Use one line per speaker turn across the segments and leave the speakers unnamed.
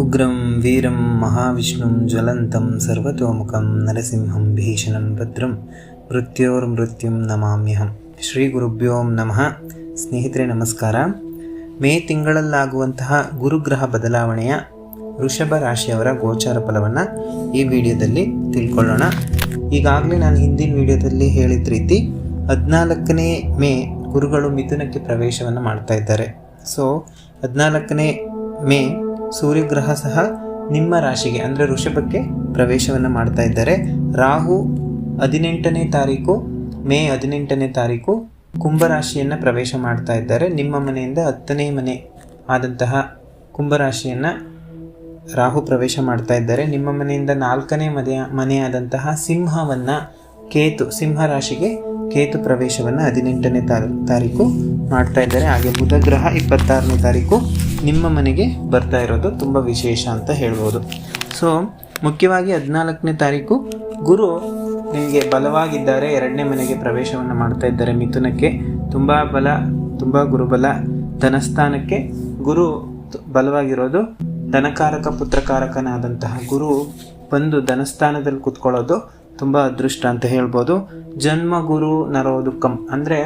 ಉಗ್ರಂ ವೀರಂ ಮಹಾವಿಷ್ಣುಂ ಜ್ವಲಂತಂ ಸರ್ವತೋಮುಖಂ ನರಸಿಂಹಂ ಭೀಷಣಂ ಭದ್ರಂ ಮೃತ್ಯೋರ್ಮೃತ್ಯುಂ ನಮಾಮ್ಯಹಂ ಶ್ರೀ ಗುರುಭ್ಯೋಂ ನಮಃ ಸ್ನೇಹಿತರೆ ನಮಸ್ಕಾರ। ಮೇ ತಿಂಗಳಲ್ಲಾಗುವಂತಹ ಗುರುಗ್ರಹ ಬದಲಾವಣೆಯ ವೃಷಭ ರಾಶಿಯವರ ಗೋಚಾರ ಫಲವನ್ನು ಈ ವಿಡಿಯೋದಲ್ಲಿ ತಿಳ್ಕೊಳ್ಳೋಣ. ಈಗಾಗಲೇ ನಾನು ಹಿಂದಿನ ವಿಡಿಯೋದಲ್ಲಿ ಹೇಳಿದ ರೀತಿ ಹದಿನಾಲ್ಕನೇ ಮೇ ಗುರುಗಳು ಮಿಥುನಕ್ಕೆ ಪ್ರವೇಶವನ್ನು ಮಾಡ್ತಾ ಇದ್ದಾರೆ. ಸೊ ಹದಿನಾಲ್ಕನೇ ಮೇ ಸೂರ್ಯಗ್ರಹ ಸಹ ನಿಮ್ಮ ರಾಶಿಗೆ, ಅಂದರೆ ವೃಷಭಕ್ಕೆ ಪ್ರವೇಶವನ್ನು ಮಾಡ್ತಾ ಇದ್ದಾರೆ. ರಾಹು ಹದಿನೆಂಟನೇ ತಾರೀಕು, ಮೇ ಹದಿನೆಂಟನೇ ತಾರೀಕು ಕುಂಭರಾಶಿಯನ್ನು ಪ್ರವೇಶ ಮಾಡ್ತಾ ಇದ್ದಾರೆ. ನಿಮ್ಮ ಮನೆಯಿಂದ ಹತ್ತನೇ ಮನೆ ಆದಂತಹ ಕುಂಭರಾಶಿಯನ್ನು ರಾಹು ಪ್ರವೇಶ ಮಾಡ್ತಾ ಇದ್ದಾರೆ. ನಿಮ್ಮ ಮನೆಯಿಂದ ನಾಲ್ಕನೇ ಮನೆಯ ಮನೆಯಾದಂತಹ ಸಿಂಹವನ್ನು ಕೇತು, ಸಿಂಹ ರಾಶಿಗೆ ಕೇತು ಪ್ರವೇಶವನ್ನು ಹದಿನೆಂಟನೇ ತಾರೀ ತಾರೀಕು ಮಾಡ್ತಾ ಇದ್ದಾರೆ. ಹಾಗೆ ಬುಧ ಗ್ರಹ ಇಪ್ಪತ್ತಾರನೇ ತಾರೀಕು ನಿಮ್ಮ ಮನೆಗೆ ಬರ್ತಾ ಇರೋದು ತುಂಬ ವಿಶೇಷ ಅಂತ ಹೇಳ್ಬೋದು. ಸೊ ಮುಖ್ಯವಾಗಿ ಹದಿನಾಲ್ಕನೇ ತಾರೀಕು ಗುರು ನಿಮಗೆ ಬಲವಾಗಿದ್ದಾರೆ, ಎರಡನೇ ಮನೆಗೆ ಪ್ರವೇಶವನ್ನು ಮಾಡ್ತಾ ಇದ್ದಾರೆ. ಮಿಥುನಕ್ಕೆ ತುಂಬ ಬಲ, ತುಂಬ ಗುರುಬಲ, ಧನಸ್ಥಾನಕ್ಕೆ ಗುರು ಬಲವಾಗಿರೋದು ಧನಕಾರಕ, ಪುತ್ರಕಾರಕನಾದಂತಹ ಗುರು ಬಂದು ಧನಸ್ಥಾನದಲ್ಲಿ ಕುತ್ಕೊಳ್ಳೋದು ತುಂಬ ಅದೃಷ್ಟ ಅಂತ ಹೇಳ್ಬೋದು. ಜನ್ಮ ಗುರು ನರೋದುಕಂ ಅಂದರೆ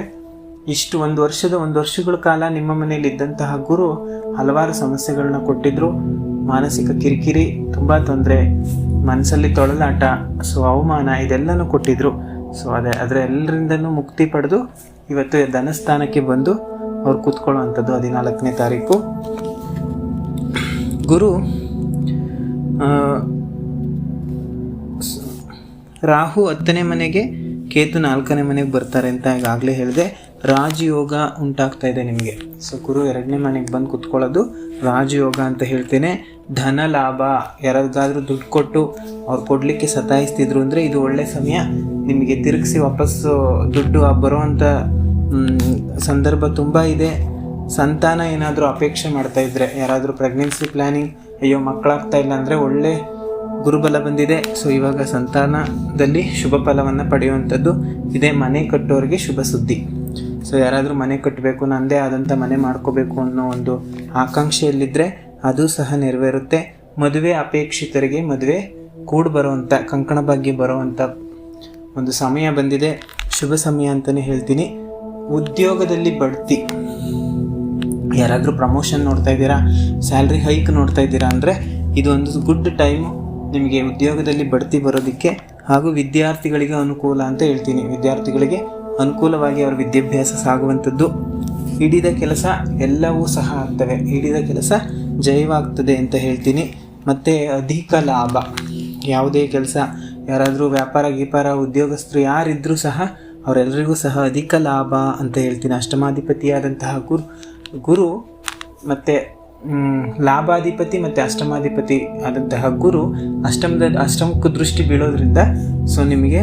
ಇಷ್ಟು ಒಂದು ವರ್ಷದ, ಒಂದು ವರ್ಷಗಳ ಕಾಲ ನಿಮ್ಮ ಮನೆಯಲ್ಲಿ ಇದ್ದಂತಹ ಗುರು ಹಲವಾರು ಸಮಸ್ಯೆಗಳನ್ನ ಕೊಟ್ಟಿದ್ರು. ಮಾನಸಿಕ ಕಿರಿಕಿರಿ, ತುಂಬ ತೊಂದರೆ ಮನಸ್ಸಲ್ಲಿ ತೊಳಲಾಟ, ಸೊ ಅವಮಾನ ಇದೆಲ್ಲನೂ ಕೊಟ್ಟಿದ್ರು. ಸೊ ಅದೇ, ಅದರ ಎಲ್ಲರಿಂದನೂ ಮುಕ್ತಿ ಪಡೆದು ಇವತ್ತು ಧನಸ್ಥಾನಕ್ಕೆ ಬಂದು ಅವ್ರು ಕೂತ್ಕೊಳ್ಳುವಂಥದ್ದು ಹದಿನಾಲ್ಕನೇ ತಾರೀಕು. ಗುರು ರಾಹು ಹತ್ತನೇ ಮನೆಗೆ, ಕೇತು ನಾಲ್ಕನೇ ಮನೆಗೆ ಬರ್ತಾರೆ ಅಂತ ಈಗಾಗಲೇ ಹೇಳಿದೆ. ರಾಜಯೋಗ ಉಂಟಾಗ್ತಾ ಇದೆ ನಿಮಗೆ. ಸೊ ಗುರು ಎರಡನೇ ಮನೆಗೆ ಬಂದು ಕುತ್ಕೊಳ್ಳೋದು ರಾಜಯೋಗ ಅಂತ ಹೇಳ್ತೇನೆ. ಧನ ಲಾಭ ಯಾರಿಗಾದ್ರೂ ದುಡ್ಡು ಕೊಟ್ಟು ಅವ್ರು ಕೊಡಲಿಕ್ಕೆ ಸತಾಯಿಸ್ತಿದ್ರು ಅಂದರೆ ಇದು ಒಳ್ಳೆ ಸಮಯ. ನಿಮಗೆ ತಿರುಗಿಸಿ ವಾಪಸ್ಸು ದುಡ್ಡು ಬರುವಂಥ ಸಂದರ್ಭ ತುಂಬ ಇದೆ. ಸಂತಾನ ಏನಾದರೂ ಅಪೇಕ್ಷೆ ಮಾಡ್ತಾ ಇದ್ರೆ, ಯಾರಾದರೂ ಪ್ರೆಗ್ನೆನ್ಸಿ ಪ್ಲ್ಯಾನಿಂಗ್ ಅಯ್ಯೋ ಮಕ್ಕಳಾಗ್ತಾ ಇಲ್ಲ ಅಂದರೆ ಒಳ್ಳೆ ಗುರುಬಲ ಬಂದಿದೆ. ಸೊ ಇವಾಗ ಸಂತಾನದಲ್ಲಿ ಶುಭ ಫಲವನ್ನು ಪಡೆಯುವಂಥದ್ದು ಇದೇ ಮನೆ ಕಟ್ಟೋರಿಗೆ ಶುಭ ಸುದ್ದಿ. ಸೊ ಯಾರಾದರೂ ಮನೆ ಕಟ್ಟಬೇಕು ನನ್ನದೇ ಆದಂಥ ಮನೆ ಮಾಡ್ಕೋಬೇಕು ಅನ್ನೋ ಒಂದು ಆಕಾಂಕ್ಷೆಯಲ್ಲಿದ್ದರೆ ಅದು ಸಹ ನೆರವೇರುತ್ತೆ. ಮದುವೆ ಅಪೇಕ್ಷಿತರಿಗೆ ಮದುವೆ ಕೂಡಿ ಬರುವಂಥ ಕಂಕಣ ಭಾಗ್ಯ ಬರುವಂಥ ಒಂದು ಸಮಯ ಬಂದಿದೆ. ಶುಭ ಸಮಯ ಅಂತಲೇ ಹೇಳ್ತೀನಿ. ಉದ್ಯೋಗದಲ್ಲಿ ಬಡ್ತಿ. ಯಾರಾದರೂ ಪ್ರಮೋಷನ್ ನೋಡ್ತಾ ಇದ್ದೀರಾ ಸ್ಯಾಲ್ರಿ ಹೈಕ್ ನೋಡ್ತಾ ಇದ್ದೀರಾ ಅಂದರೆ ಇದೊಂದು ಗುಡ್ ಟೈಮು ನಿಮಗೆ ಉದ್ಯೋಗದಲ್ಲಿ ಬಡ್ತಿ ಬರೋದಕ್ಕೆ ಹಾಗೂ ವಿದ್ಯಾರ್ಥಿಗಳಿಗೆ ಅನುಕೂಲ ಅಂತ ಹೇಳ್ತೀನಿ. ವಿದ್ಯಾರ್ಥಿಗಳಿಗೆ ಅನುಕೂಲವಾಗಿ ಅವರ ವಿದ್ಯಾಭ್ಯಾಸ ಸಾಗುವಂಥದ್ದು. ಹಿಡಿದ ಕೆಲಸ ಎಲ್ಲವೂ ಸಹ ಆಗ್ತವೆ. ಹಿಡಿದ ಕೆಲಸ ಜಯವಾಗ್ತದೆ ಅಂತ ಹೇಳ್ತೀನಿ. ಮತ್ತು ಅಧಿಕ ಲಾಭ. ಯಾವುದೇ ಕೆಲಸ, ಯಾರಾದರೂ ವ್ಯಾಪಾರ, ಗೀಪಾರ, ಉದ್ಯೋಗಸ್ಥರು ಯಾರಿದ್ದರೂ ಸಹ ಅವರೆಲ್ಲರಿಗೂ ಸಹ ಅಧಿಕ ಲಾಭ ಅಂತ ಹೇಳ್ತೀನಿ. ಅಷ್ಟಮಾಧಿಪತಿಯಾದಂತಹ ಗುರು ಗುರು ಮತ್ತು ಲಾಭಾಧಿಪತಿ ಮತ್ತು ಅಷ್ಟಮಾಧಿಪತಿ ಆದಂತಹ ಗುರು ಅಷ್ಟಮದ ಅಷ್ಟಮಕ್ಕೂ ದೃಷ್ಟಿ ಬೀಳೋದ್ರಿಂದ ಸೊ ನಿಮಗೆ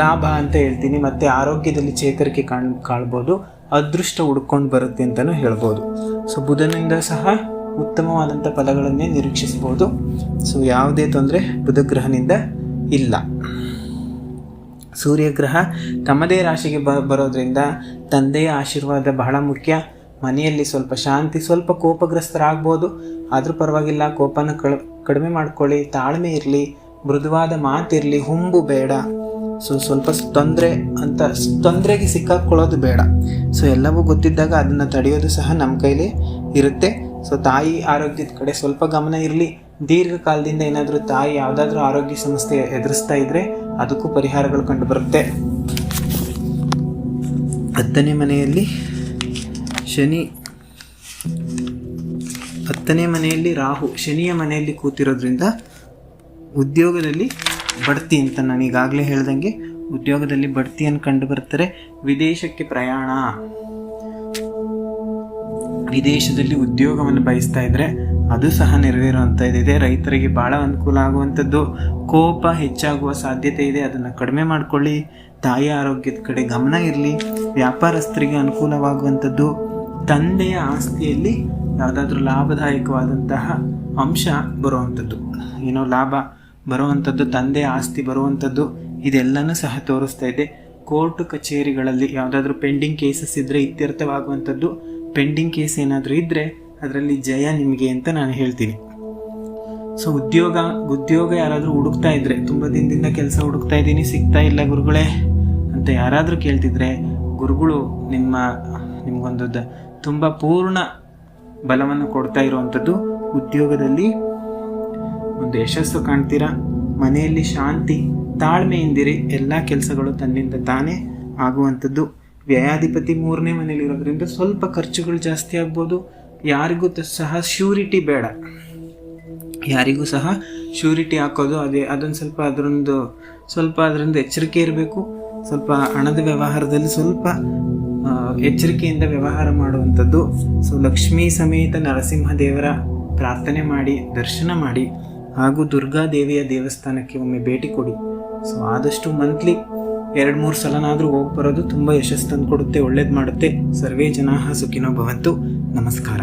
ಲಾಭ ಅಂತ ಹೇಳ್ತೀನಿ, ಮತ್ತು ಆರೋಗ್ಯದಲ್ಲಿ ಚೇತರಿಕೆ ಕಾಣ್, ಕಾಣ್ಬೋದು, ಅದೃಷ್ಟ ಹುಡ್ಕೊಂಡು ಬರುತ್ತೆ ಅಂತಲೂ ಹೇಳ್ಬೋದು. ಸೊ ಬುಧನಿಂದ ಸಹ ಉತ್ತಮವಾದಂಥ ಫಲಗಳನ್ನೇ ನಿರೀಕ್ಷಿಸ್ಬೋದು. ಸೊ ಯಾವುದೇ ತೊಂದರೆ ಬುಧಗ್ರಹನಿಂದ ಇಲ್ಲ. ಸೂರ್ಯಗ್ರಹ ತಮ್ಮದೇ ರಾಶಿಗೆ ಬ, ಬರೋದ್ರಿಂದ ತಂದೆಯ ಆಶೀರ್ವಾದ ಬಹಳ ಮುಖ್ಯ. ಮನೆಯಲ್ಲಿ ಸ್ವಲ್ಪ ಶಾಂತಿ, ಸ್ವಲ್ಪ ಕೋಪಗ್ರಸ್ತರಾಗ್ಬೋದು. ಆದರೂ ಪರವಾಗಿಲ್ಲ, ಕೋಪನ ಕಡಿಮೆ ಮಾಡ್ಕೊಳ್ಳಿ, ತಾಳ್ಮೆ ಇರಲಿ, ಮೃದುವಾದ ಮಾತಿರಲಿ, ಹುಂಬು ಬೇಡ. ಸೊ ಸ್ವಲ್ಪ ತೊಂದರೆ ಅಂತ ತೊಂದರೆಗೆ ಸಿಕ್ಕಾಕೊಳ್ಳೋದು ಬೇಡ. ಸೊ ಎಲ್ಲವೂ ಗೊತ್ತಿದ್ದಾಗ ಅದನ್ನು ತಡೆಯೋದು ಸಹ ನಮ್ಮ ಕೈಲಿ ಇರುತ್ತೆ. ಸೊ ತಾಯಿ ಆರೋಗ್ಯದ ಕಡೆ ಸ್ವಲ್ಪ ಗಮನ ಇರಲಿ. ದೀರ್ಘಕಾಲದಿಂದ ಏನಾದರೂ ತಾಯಿ ಯಾವುದಾದ್ರೂ ಆರೋಗ್ಯ ಸಮಸ್ಯೆ ಎದುರಿಸ್ತಾ ಇದ್ರೆ ಅದಕ್ಕೂ ಪರಿಹಾರಗಳು ಕಂಡುಬರುತ್ತೆ. ಹತ್ತನೇ ಮನೆಯಲ್ಲಿ ಶನಿ, ಹತ್ತನೇ ಮನೆಯಲ್ಲಿ ರಾಹು, ಶನಿಯ ಮನೆಯಲ್ಲಿ ಕೂತಿರೋದ್ರಿಂದ ಉದ್ಯೋಗದಲ್ಲಿ ಬಡ್ತಿ ಅಂತ ನಾನು ಈಗಾಗಲೇ ಹೇಳ್ದಂಗೆ ಉದ್ಯೋಗದಲ್ಲಿ ಬಡ್ತಿಯನ್ನು ಕಂಡು ಬರ್ತಾರೆ. ವಿದೇಶಕ್ಕೆ ಪ್ರಯಾಣ. ವಿದೇಶದಲ್ಲಿ ಉದ್ಯೋಗವನ್ನು ಬಯಸ್ತಾ ಇದ್ರೆ ಅದು ಸಹ ಇದೆ. ರೈತರಿಗೆ ಭಾಳ ಅನುಕೂಲ ಆಗುವಂಥದ್ದು. ಕೋಪ ಹೆಚ್ಚಾಗುವ ಸಾಧ್ಯತೆ ಇದೆ. ಅದನ್ನು ಕಡಿಮೆ ಮಾಡಿಕೊಳ್ಳಿ. ತಾಯಿ ಆರೋಗ್ಯದ ಕಡೆ ಗಮನ ಇರಲಿ. ವ್ಯಾಪಾರಸ್ಥರಿಗೆ ಅನುಕೂಲವಾಗುವಂಥದ್ದು. ತಂದೆಯ ಆಸ್ತಿಯಲ್ಲಿ ಯಾವುದಾದ್ರೂ ಲಾಭದಾಯಕವಾದಂತಹ ಅಂಶ ಬರುವಂಥದ್ದು. ಏನೋ ಲಾಭ. ಬರುವಂಥದ್ದು ತಂದೆ ಆಸ್ತಿ ಬರುವಂಥದ್ದು ಇದೆಲ್ಲನೂ ಸಹ ತೋರಿಸ್ತಾ ಇದೆ. ಕೋರ್ಟ್ ಕಚೇರಿಗಳಲ್ಲಿ ಯಾವುದಾದ್ರೂ ಪೆಂಡಿಂಗ್ ಕೇಸಸ್ ಇದ್ದರೆ ಇತ್ಯರ್ಥವಾಗುವಂಥದ್ದು ಪೆಂಡಿಂಗ್ ಕೇಸ್ ಏನಾದರೂ ಇದ್ದರೆ ಅದರಲ್ಲಿ ಜಯ ನಿಮಗೆ ಅಂತ ನಾನು ಹೇಳ್ತೀನಿ. ಸೊ ಉದ್ಯೋಗ ಉದ್ಯೋಗ ಯಾರಾದರೂ ಹುಡುಕ್ತಾ ಇದ್ದರೆ ತುಂಬ ದಿನದಿಂದ ಕೆಲಸ ಹುಡುಕ್ತಾ ಇದ್ದೀನಿ, ಸಿಗ್ತಾ ಇಲ್ಲ ಗುರುಗಳೇ ಅಂತ ಯಾರಾದರೂ ಕೇಳ್ತಿದ್ರೆ, ಗುರುಗಳು ನಿಮ್ಮ ನಿಮಗೊಂದು ತುಂಬ ಪೂರ್ಣ ಬಲವನ್ನು ಕೊಡ್ತಾ ಇರುವಂಥದ್ದು ಉದ್ಯೋಗದಲ್ಲಿ ಒಂದು ಯಶಸ್ಸು ಕಾಣ್ತೀರಾ? ಮನೆಯಲ್ಲಿ ಶಾಂತಿ, ತಾಳ್ಮೆಯಿಂದಿರಿ ಎಲ್ಲ ಕೆಲಸಗಳು ತನ್ನಿಂದ ತಾನೇ ಆಗುವಂಥದ್ದು. ವ್ಯಯಾಧಿಪತಿ ಮೂರನೇ ಮನೇಲಿರೋದ್ರಿಂದ ಸ್ವಲ್ಪ ಖರ್ಚುಗಳು ಜಾಸ್ತಿ ಆಗ್ಬೋದು. ಯಾರಿಗೂ ಸಹ ಶ್ಯೂರಿಟಿ ಬೇಡ. ಯಾರಿಗೂ ಸಹ ಶ್ಯೂರಿಟಿ ಹಾಕೋದು, ಅದೇ, ಅದೊಂದು ಸ್ವಲ್ಪ ಅದರೊಂದು, ಸ್ವಲ್ಪ ಅದರಿಂದ ಎಚ್ಚರಿಕೆ ಇರಬೇಕು. ಸ್ವಲ್ಪ ಹಣದ ವ್ಯವಹಾರದಲ್ಲಿ ಸ್ವಲ್ಪ ಎಚ್ಚರಿಕೆಯಿಂದ ವ್ಯವಹಾರ ಮಾಡುವಂಥದ್ದು. ಸೊ ಲಕ್ಷ್ಮೀ ಸಮೇತ ನರಸಿಂಹದೇವರ ಪ್ರಾರ್ಥನೆ ಮಾಡಿ, ದರ್ಶನ ಮಾಡಿ. ಹಾಗೂ ದುರ್ಗಾದೇವಿಯ ದೇವಸ್ಥಾನಕ್ಕೆ ಒಮ್ಮೆ ಭೇಟಿ ಕೊಡಿ. ಸೊ ಆದಷ್ಟು ಮಂತ್ಲಿ ಎರಡು ಮೂರು ಸಲನಾದರೂ ಹೋಗಿ ಬರೋದು ತುಂಬ ಯಶಸ್ಸು ತಂದು ಕೊಡುತ್ತೆ, ಒಳ್ಳೇದು ಮಾಡುತ್ತೆ. ಸರ್ವೇ ಜನಾಹ ಸುಖಿನೋ ಭವಂತು. ನಮಸ್ಕಾರ.